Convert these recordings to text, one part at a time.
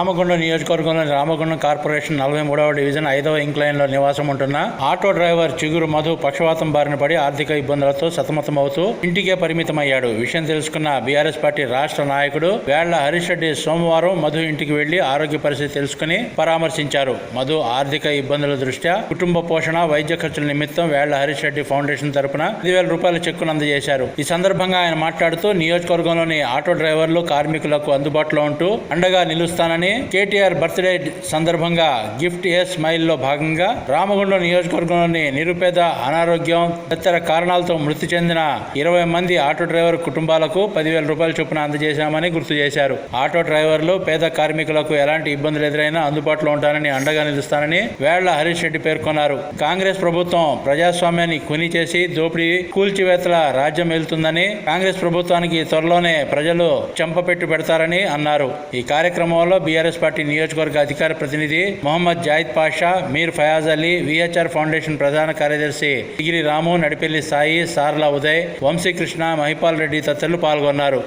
రామగుండం నియోజకవర్గంలోని రామగుండం కార్పొరేషన్ నలభై మూడవ డివిజన్ ఐదవ ఇంక్లైన్లో నివాసం ఉంటున్న ఆటో డ్రైవర్ చిగురు మధు పక్షవాతం బారిన పడి ఆర్థిక ఇబ్బందులతో సతమతమవుతూ ఇంటికే పరిమితమయ్యాడు. విషయం తెలుసుకున్న బీఆర్ఎస్ పార్టీ రాష్ట్ర నాయకుడు వేళ్ళ హరీష్ రెడ్డి సోమవారం మధు ఇంటికి వెళ్ళి ఆరోగ్య పరిస్థితి తెలుసుకుని పరామర్శించారు. మధు ఆర్థిక ఇబ్బందుల దృష్ట్యా కుటుంబ పోషణ వైద్య ఖర్చుల నిమిత్తం వేళ్ళ హరీష్ రెడ్డి ఫౌండేషన్ తరపున పదివేల రూపాయల చెక్కును అందజేశారు. ఈ సందర్భంగా ఆయన మాట్లాడుతూ నియోజకవర్గంలోని ఆటో డ్రైవర్లు కార్మికులకు అందుబాటులో ఉంటూ అండగా నిలుస్తానని కేటీఆర్ బర్త్డే సందర్భంగా గిఫ్ట్ ఏ స్మైల్లో భాగంగా రామగుండం నియోజకవర్గంలోని నిరుపేద అనారోగ్యం తదితర కారణాలతో మృతి చెందిన ఇరవై మంది ఆటో డ్రైవర్ కుటుంబాలకు పదివేల రూపాయల చొప్పున అందజేశామని గుర్తు చేశారు. ఆటో డ్రైవర్లు పేద కార్మికులకు ఎలాంటి ఇబ్బందులు ఎదురైనా అందుబాటులో ఉంటానని అండగా నిలుస్తానని వేళ్ళ హరీష్ రెడ్డి పేర్కొన్నారు. కాంగ్రెస్ ప్రభుత్వం ప్రజాస్వామ్యాన్ని కొని చేసి దోపిడీ కూల్చివేతల రాజ్యం వెళ్తుందని కాంగ్రెస్ ప్రభుత్వానికి త్వరలోనే ప్రజలు చెంపపెట్టు పెడతారని అన్నారు. ఈ కార్యక్రమంలో బీఆర్ఎస్ పార్టీ నియోజకవర్గ అధికార ప్రతినిధి మొహమ్మద్ జాయిద్ పాషా మీర్ ఫయాజ్ అలీ విహెచ్ఆర్ ఫౌండేషన్ ప్రధాన కార్యదర్శి డిగిరి రాము నడిపెల్లి సాయి సార్ల ఉదయ్ వంశీకృష్ణ మహిపాల్ రెడ్డి తదితరులు పాల్గొన్నారు.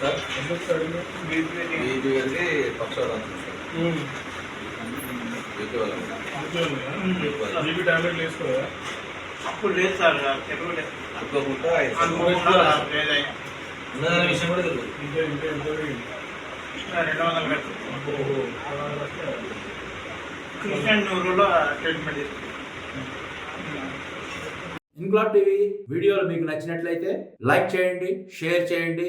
సార్ బీపీ అంటే పక్షవాతం అప్పుడు లేదు సార్ విషయం కూడా? రెండు వందలు నూరులో ట్రీట్మెంట్ టీవీ వీడియోలు మీకు నచ్చినట్లయితే లైక్ చేయండి షేర్ చేయండి.